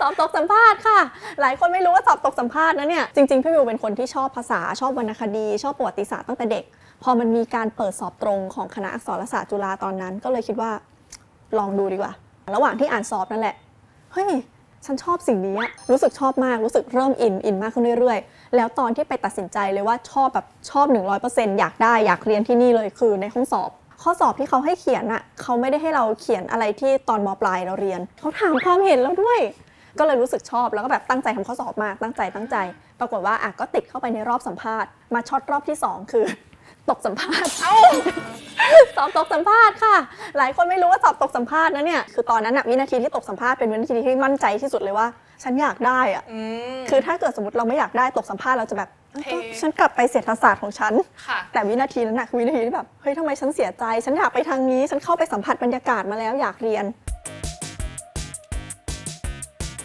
สอบตกสัมภาษณ์ค่ะ หลายคนไม่รู้ว่าสอบตกสัมภาษณ์นะเนี่ย จริงๆ พี่วิวเป็นคนที่ชอบภาษา ชอบวรรณคดี ชอบประวัติศาสตร์ตั้งแต่เด็ก พอมันมีการเปิดสอบตรงของคณะอักษรศาสตร์จุฬาตอนนั้น ก็เลยคิดว่าลองดูดีกว่า ระหว่างที่อ่านสอบนั่นแหละ เฮ้ย ฉันชอบสิ่งนี้ รู้สึกชอบมาก รู้สึกเริ่มอิน อินมากขึ้นเรื่อยๆ แล้วตอนที่ไปตัดสินใจเลยว่าชอบแบบชอบ 100%อยากได้ อยากเรียนที่นี่เลย คือในห้องสอบข้อสอบที่เขาให้เขียนอะเขาไม่ได้ให้เราเขียนอะไรที่ตอนมปลายเราเรียน เขาถามความเห็นเราด้วย ก็เลยรู้สึกชอบแล้วก็แบบตั้งใจทำข้อสอบมากตั้งใจตั้งใจ ปรากฏว่าอะก็ติดเข้าไปในรอบสัมภาษณ์มาช็อตรอบที่สองคือตกสัมภาษณ์สอบตกสัมภาษณ์ค่ะ หลายคนไม่รู้ว่าสอบตกสัมภาษณ์นะเนี่ย คือตอนนั้นอะวินาทีที่ตกสัมภาษณ์เป็นวินาทีที่มั่นใจที่สุดเลยว่า ฉันอยากได้อะอืมคือถ้าเกิดสมมติเราไม่อยากได้ตกสัมภาษณ์เราจะแบบเอ้ยเทฉันกลับไปเศรษฐศาสตร์ของฉันค่ะแต่วินาทีนั้นนะคือวินาทีที่แบบ เฮ้ยทำไมฉันเสียใจ ฉันอยากไปทางนี้ ฉันเข้าไปสัมผัสบรรยากาศมาแล้วอยากเรียน